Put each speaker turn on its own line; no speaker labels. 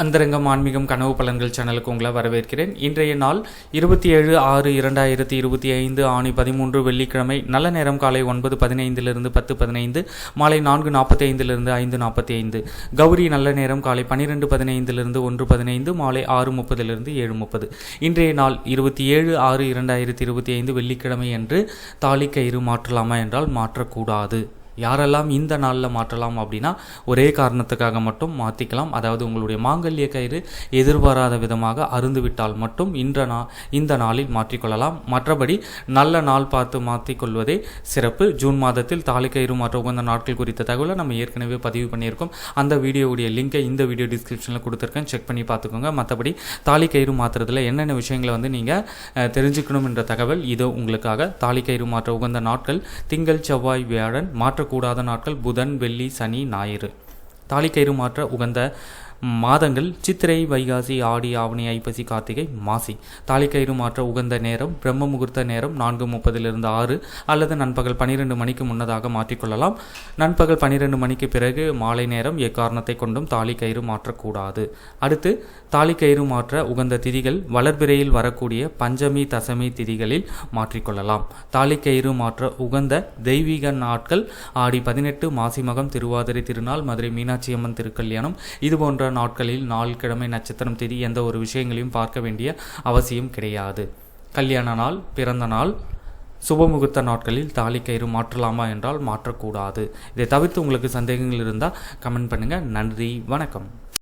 அந்தரங்கம் ஆன்மீகம் கனவு பலன்கள் சேனலுக்கு உங்களை வரவேற்கிறேன். இன்றைய நாள் இருபத்தி ஏழு ஆறு இரண்டாயிரத்தி இருபத்தி ஐந்து ஆணி பதிமூன்று வெள்ளிக்கிழமை. நல்ல நேரம் காலை ஒன்பது பதினைந்திலிருந்து பத்து பதினைந்து மாலை நான்கு நாற்பத்தி ஐந்திலிருந்து ஐந்து நாற்பத்தி ஐந்து கௌரி நல்ல நேரம் காலை பன்னிரெண்டு பதினைந்திலிருந்து ஒன்று பதினைந்து மாலை ஆறு முப்பதிலிருந்து ஏழு முப்பது. இன்றைய நாள் இருபத்தி ஏழு ஆறு இரண்டாயிரத்தி இருபத்தி ஐந்து வெள்ளிக்கிழமை என்று தாலி கயிறு மாற்றலாமா என்றால் மாற்றக்கூடாது. யாரெல்லாம் இந்த நாளில் மாற்றலாம் அப்படின்னா ஒரே காரணத்துக்காக மட்டும் மாற்றிக்கலாம் அதாவது உங்களுடைய மாங்கல்ய கயிறு எதிர்பாராத விதமாக அருந்துவிட்டால் மட்டும் இன்ற நா இந்த நாளில் மாற்றிக்கொள்ளலாம். மற்றபடி நல்ல நாள் பார்த்து மாற்றிக்கொள்வதே சிறப்பு. ஜூன் மாதத்தில் தாலி கயிறு மாற்ற உகந்த நாட்கள் குறித்த தகவலை நம்ம ஏற்கனவே பதிவு பண்ணியிருக்கோம். அந்த வீடியோவுடைய லிங்கை இந்த வீடியோ டிஸ்கிரிப்ஷனில் கொடுத்துருக்கேன். செக் பண்ணி பார்த்துக்கோங்க. மற்றபடி தாலி கயிறு மாற்றுறதுல என்னென்ன விஷயங்களை வந்து நீங்கள் தெரிஞ்சுக்கணும் என்ற தகவல் இது உங்களுக்காக. தாலி கயிறு மாற்ற உகந்த நாட்கள் திங்கள் செவ்வாய் வியாழன் மாற்ற மாற்றக்கூடாத நாட்கள் புதன் வெள்ளி சனி ஞாயிறு. தாலிக்கயிறு மாற்ற உகந்த மாதங்கள் சித்திரை வைகாசி ஆடி ஆவணி ஐப்பசி கார்த்திகை மாசி. தாலிக்கயிறு மாற்ற உகந்த நேரம் பிரம்ம முகூர்த்த நேரம் நான்கு முப்பதிலிருந்து ஆறு அல்லது நண்பகல் பனிரெண்டு மணிக்கு முன்னதாக மாற்றிக்கொள்ளலாம். நண்பகல் பனிரெண்டு மணிக்கு பிறகு மாலை நேரம் எக்காரணத்தை கொண்டும் தாலிக்கயிறு மாற்றக்கூடாது. அடுத்து தாலிக்கயிறு மாற்ற உகந்த திதிகள் வளர்பிறையில் வரக்கூடிய பஞ்சமி தசமி திதிகளில் மாற்றிக்கொள்ளலாம். தாலிக்கயிறு மாற்ற உகந்த தெய்வீக நாட்கள் ஆடி பதினெட்டு மாசி மகம் திருவாதிரை திருநாள் மதுரை மீனாட்சி அம்மன் திருக்கல்யாணம் இது மற்ற நாட்களில் நாள் கிழமை நட்சத்திரம் தேதி எந்த ஒரு விஷயங்களையும் பார்க்க வேண்டிய அவசியம் கிடையாது. கல்யாண நாள் பிறந்த நாள் சுபமுகூர்த்த நாட்களில் தாலி கயிறு மாற்றலாமா என்றால் மாற்றக்கூடாது. இதை தவிர்த்து உங்களுக்கு சந்தேகங்கள் இருந்தால் கமெண்ட் பண்ணுங்கள் நன்றி வணக்கம்.